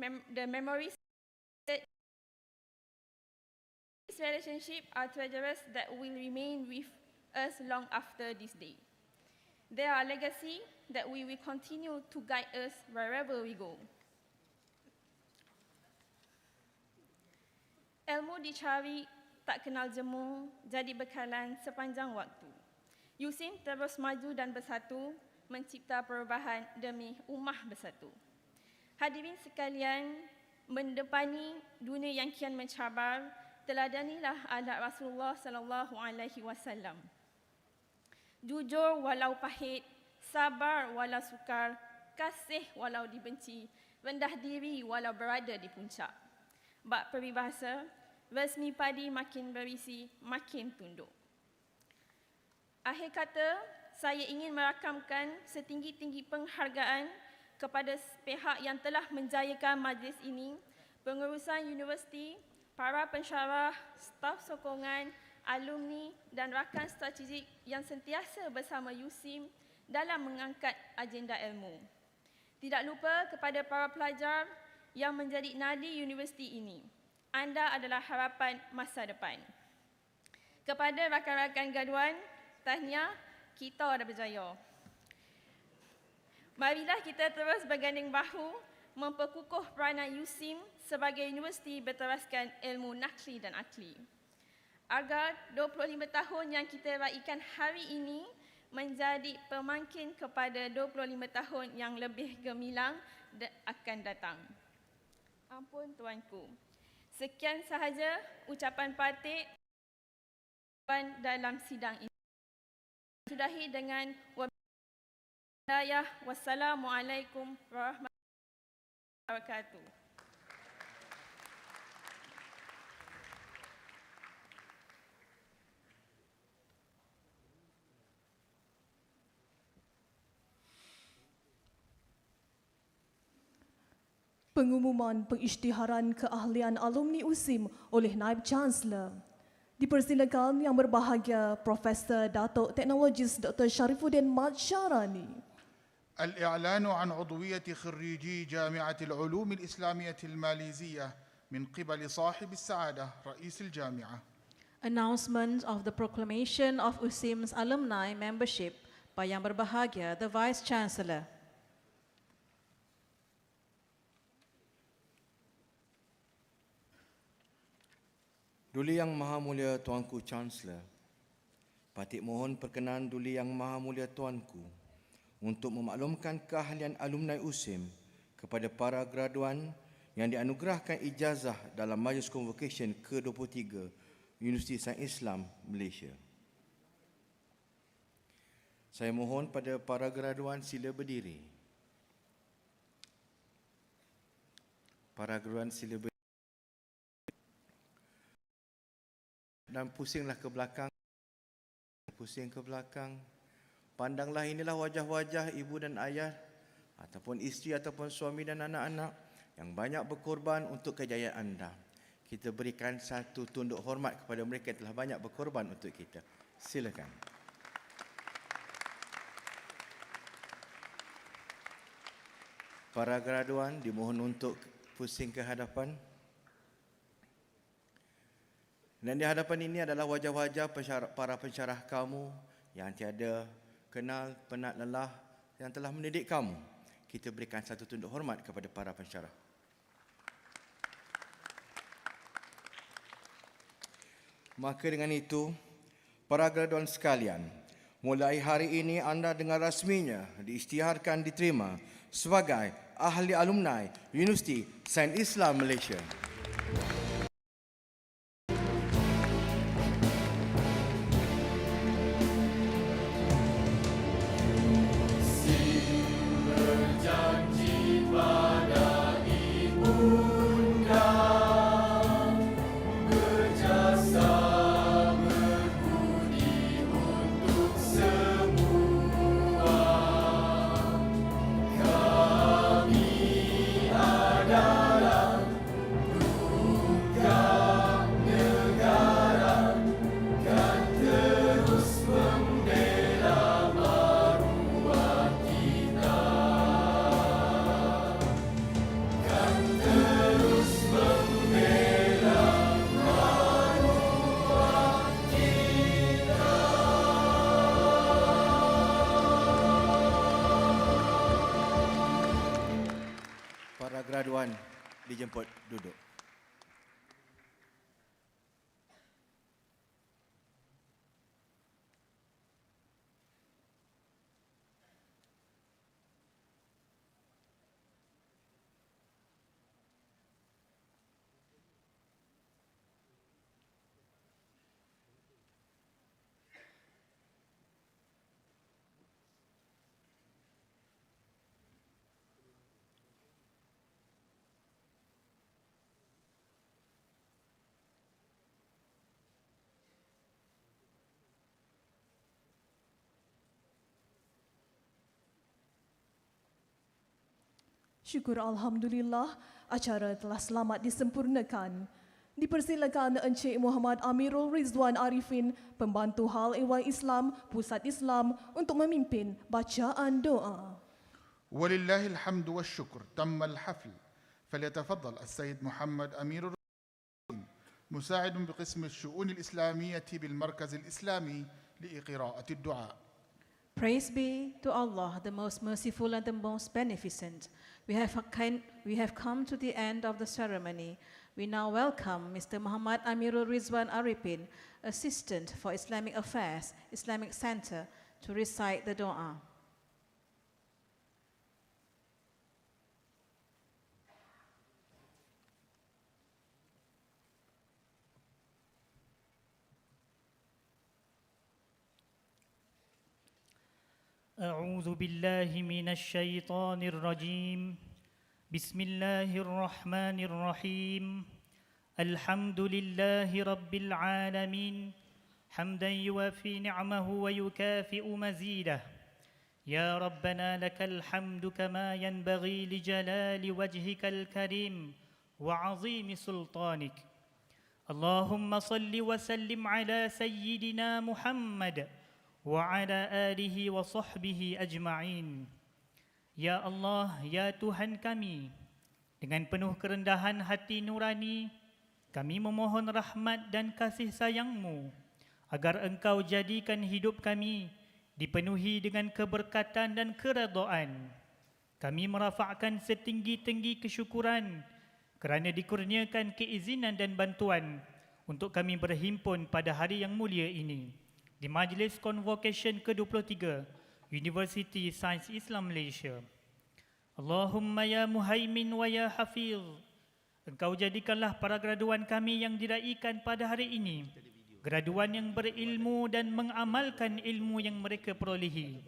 mem- the memories this relationship are treasures that will remain with us long after this day. They are a legacy that we will continue to guide us wherever we go. Ilmu dicari tak kenal jemu jadi bekalan sepanjang waktu. Yusim terus maju dan bersatu mencipta perubahan demi ummah bersatu. Hadirin sekalian, mendepani dunia yang kian mencabar, teladanilah adab Rasulullah sallallahu alaihi wasallam. Jujur walau pahit, sabar walau sukar, kasih walau dibenci, rendah diri walau berada di puncak. Bak peribahasa, resmi padi makin berisi, makin tunduk. Akhir kata, saya ingin merakamkan setinggi-tinggi penghargaan kepada pihak yang telah menjayakan majlis ini, pengurusan universiti, para pensyarah, staf sokongan, alumni dan rakan strategik yang sentiasa bersama USIM dalam mengangkat agenda ilmu. Tidak lupa kepada para pelajar yang menjadi nadi universiti ini. Anda adalah harapan masa depan. Kepada rakan-rakan gaduan, tahniah, kita dah berjaya. Marilah kita terus berganding bahu memperkukuh peranan USIM sebagai universiti berteraskan ilmu nakli dan akli. Agar 25 tahun yang kita raikan hari ini menjadi pemangkin kepada 25 tahun yang lebih gemilang akan datang. Ampun tuanku. Sekian sahaja ucapan patik dalam sidang ini. Sudahi dengan Hidayah. Wassalamualaikum warahmatullahi wabarakatuh. Pengumuman pengisytiharan keahlian alumni USIM oleh Naib Chancellor. Dipersilakan yang berbahagia Profesor Datuk Teknologis Dr. Sharifuddin Mat Syarani. الإعلان عن عضوية خريجي جامعة العلوم الإسلامية الماليزية من قبل صاحب السعادة رئيس الجامعة Announcement of the proclamation of USIM's alumni membership by Yang Berbahagia, the Vice Chancellor. Duli Yang Maha Mulia Tuanku Chancellor, Patik mohon perkenan Duli Yang Maha Mulia Tuanku untuk memaklumkan keahlian alumni USIM kepada para graduan yang dianugerahkan ijazah dalam Majlis Convocation ke-23 Universiti Sains Islam Malaysia. Saya mohon pada para graduan sila berdiri. Para graduan sila berdiri. dan pusinglah ke belakang pusing ke belakang pandanglah inilah wajah-wajah ibu dan ayah ataupun isteri ataupun suami dan anak-anak yang banyak berkorban untuk kejayaan anda. Kita berikan satu tunduk hormat kepada mereka yang telah banyak berkorban untuk kita. Silakan. Para graduan dimohon untuk pusing ke hadapan. Dan di hadapan ini adalah wajah-wajah para pensyarah kamu yang tiada kenal penat lelah yang telah mendidik kamu. Kita berikan satu tunduk hormat kepada para pensyarah. Maka dengan itu, para graduan sekalian, mulai hari ini anda dengan rasminya diisytiharkan diterima sebagai ahli alumni Universiti Sains Islam Malaysia. Dijemput duduk. Syukur Alhamdulillah, acara telah selamat disempurnakan. Dipersilakan Encik Muhammad Amirul Rizwan Arifin, Pembantu Hal Ehwal Islam, Pusat Islam untuk memimpin bacaan doa. ولله الحمد والشكر تم الحفل فليتفضل السيد محمد أمير الرئيس مساعد بقسم الشؤون الإسلامية بالمركز الإسلامي لقراءة الدعاء Praise be to Allah, the most merciful and the most beneficent. We have, we have come to the end of the ceremony. We now welcome Mr. Muhammad Amirul Rizwan Arifin, Assistant for Islamic Affairs, Islamic Center, to recite the dua. أعوذ بالله من الشيطان الرجيم. بسم الله الرحمن الرحيم. الحمد لله رب العالمين. حمدا يوافي نعمه ويكافئ مزيده. يا ربنا لك الحمد كما ينبغي لجلال وجهك الكريم وعظيم سلطانك. اللهم صل وسلم على سيدنا محمد وعلى آله وصحبه أجمعين Ya Allah, Ya Tuhan kami, dengan penuh kerendahan hati nurani, kami memohon rahmat dan kasih sayang-Mu agar Engkau jadikan hidup kami dipenuhi dengan keberkatan dan keredaan. Kami merafakkan setinggi-tinggi kesyukuran kerana dikurniakan keizinan dan bantuan untuk kami berhimpun pada hari yang mulia ini di Majlis Convocation ke-23 University Sains Islam Malaysia. Allahumma ya muhaimin wa ya hafiz. Engkau jadikanlah para graduan kami yang diraikan pada hari ini graduan yang berilmu dan mengamalkan ilmu yang mereka perolehi.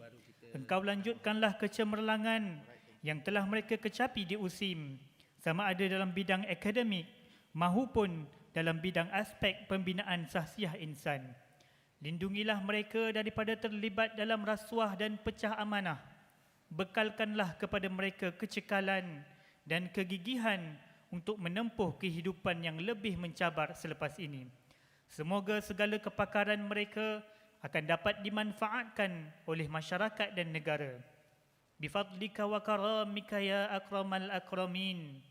Engkau lanjutkanlah kecemerlangan yang telah mereka kecapi di USIM sama ada dalam bidang akademik maupun dalam bidang aspek pembinaan sahsiah insan. Lindungilah mereka daripada terlibat dalam rasuah dan pecah amanah. Bekalkanlah kepada mereka kecekalan dan kegigihan untuk menempuh kehidupan yang lebih mencabar selepas ini. Semoga segala kepakaran mereka akan dapat dimanfaatkan oleh masyarakat dan negara. Bifadlika wa karamika ya akramal akramin.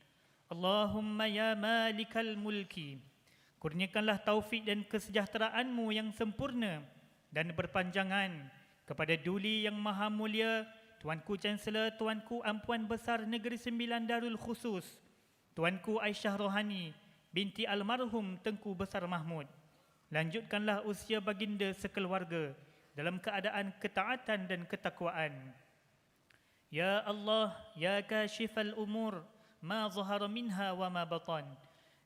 Allahumma ya malikal mulki. Kurniakanlah taufik dan kesejahteraanmu yang sempurna dan berpanjangan kepada Duli yang Maha Mulia, Tuanku Chancellor, Tuanku Ampuan Besar Negeri Sembilan Darul Khusus, Tuanku Aisyah Rohani binti almarhum Tengku Besar Mahmud. Lanjutkanlah usia baginda sekeluarga dalam keadaan ketaatan dan ketakwaan. Ya Allah, Ya Kashifal Umur, ma zahara minha wa ma batan.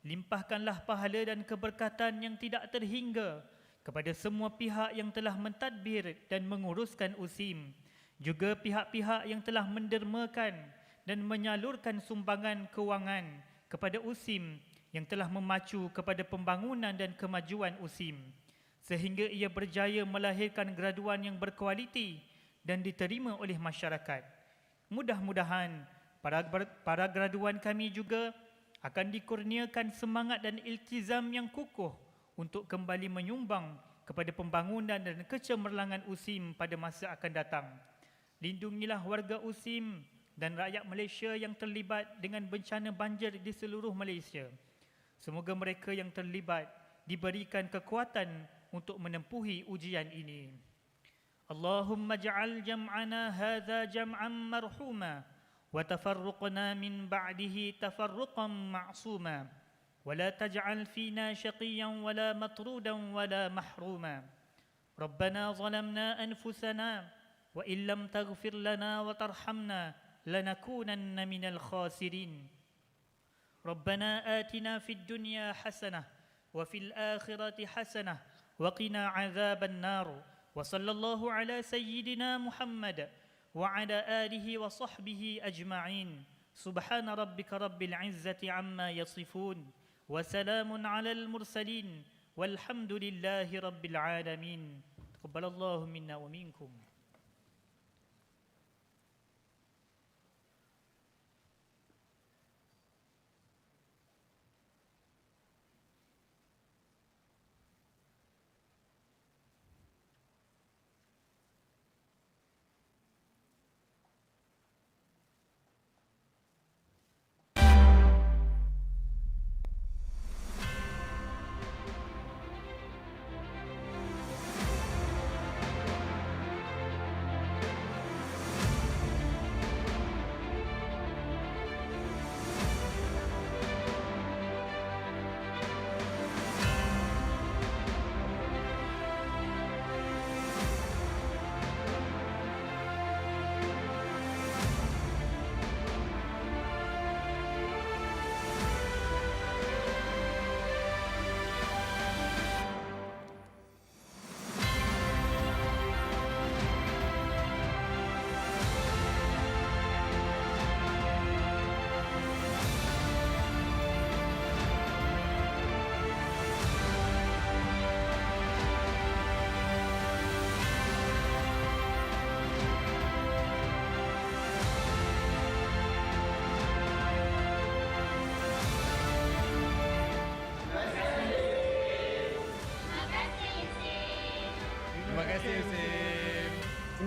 Limpahkanlah pahala dan keberkatan yang tidak terhingga kepada semua pihak yang telah mentadbir dan menguruskan USIM, juga pihak-pihak yang telah mendermakan dan menyalurkan sumbangan kewangan kepada USIM yang telah memacu kepada pembangunan dan kemajuan USIM sehingga ia berjaya melahirkan graduan yang berkualiti dan diterima oleh masyarakat. Mudah-mudahan para para graduan kami juga akan dikurniakan semangat dan iltizam yang kukuh untuk kembali menyumbang kepada pembangunan dan kecemerlangan USIM pada masa akan datang. Lindungilah warga USIM dan rakyat Malaysia yang terlibat dengan bencana banjir di seluruh Malaysia. Semoga mereka yang terlibat diberikan kekuatan untuk menempuhi ujian ini. Allahumma ja'al jam'ana hadha jam'an marhuma وتفرقنا من بعده تفرقا معصوما. ولا تجعل فينا شقيا ولا مطرودا ولا محروما. ربنا ظلمنا أنفسنا وإن لم تغفر لنا وترحمنا لنكونن من الخاسرين. ربنا آتنا في الدنيا حسنة وفي الآخرة حسنة وقنا عذاب النار. وصلى الله على سيدنا محمد وعلى آله وصحبه أجمعين. سبحان ربك رب العزة عما يصفون وسلام على المرسلين والحمد لله رب العالمين. تقبل الله منا ومنكم.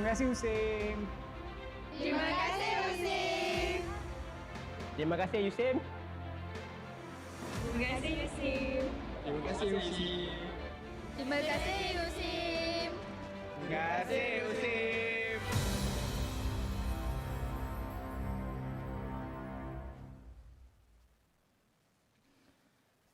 Kasih Usim. Terima kasih Usim. Terima kasih Usim. Terima kasih Usim. Terima kasih Usim. Terima kasih Usim. Terima kasih Usim.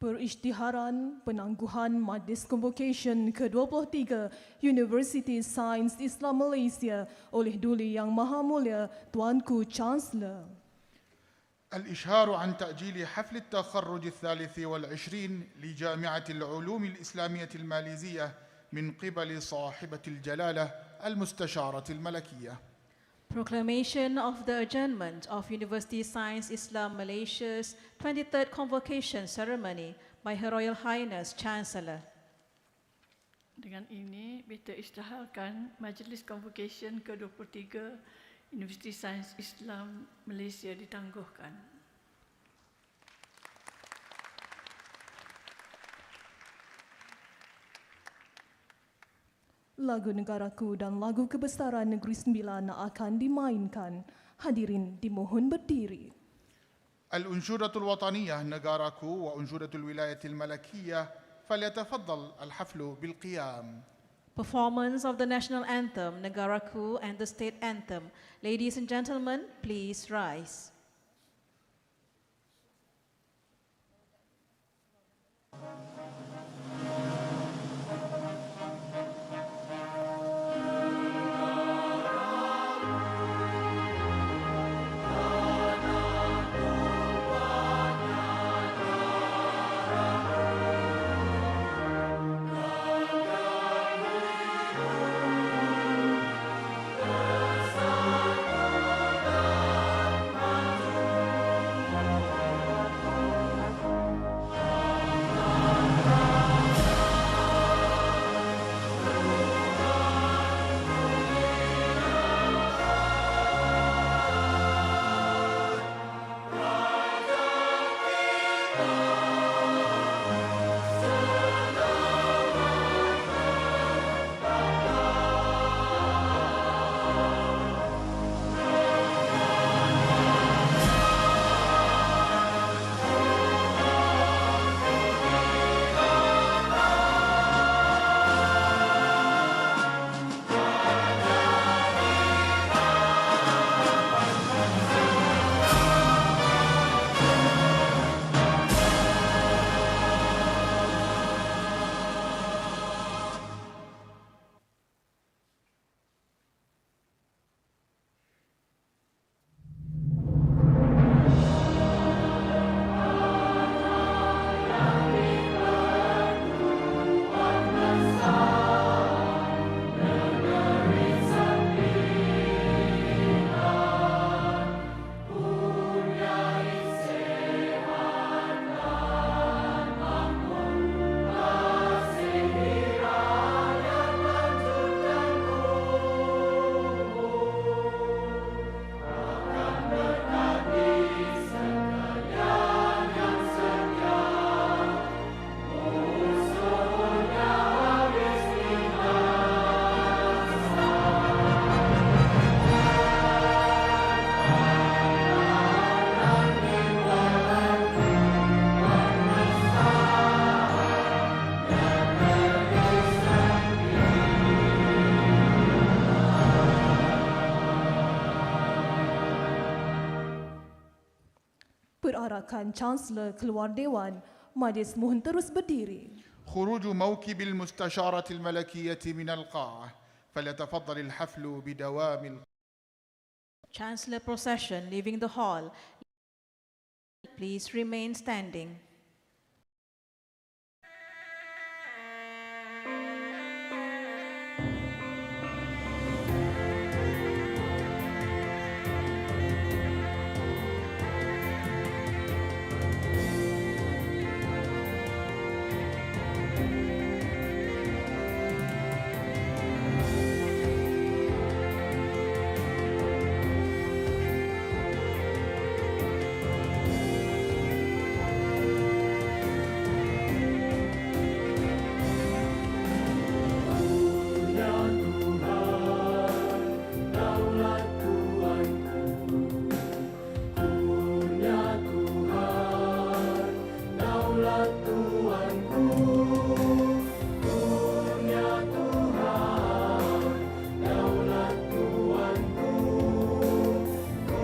Perisytiharan penangguhan Majlis Convocation ke-23 University Sains Islam Malaysia oleh Duli Yang Maha Mulia Tuanku Chancellor. الإشهار عن تأجيل حفل التخرج الثالث والعشرين لجامعة العلوم الإسلامية الماليزية من قبل صاحبة الجلالة المستشارة الملكية Proclamation of the adjournment of University Science Islam Malaysia's 23rd Convocation Ceremony by Her Royal Highness Chancellor. Dengan ini, kita isytiharkan Majlis Convocation ke-23 Universiti Sains Islam Malaysia ditangguhkan. Lagu Negaraku dan lagu Kebesaran Negeri Sembilan akan dimainkan. Hadirin dimohon berdiri. الأنشودة الوطنية نجاركو وأنشودة الولاية الملكية فليتفضل الحفل بالقيام Performance of the national anthem, Negaraku, and the state anthem. Ladies and gentlemen, please rise. Menyuarakan Chancellor keluar Dewan. Majlis mohon terus berdiri. خروج موكب المستشارة الملكية من القاعة فليتفضل الحفل بدوام القاعة Chancellor procession leaving the hall. Please remain standing.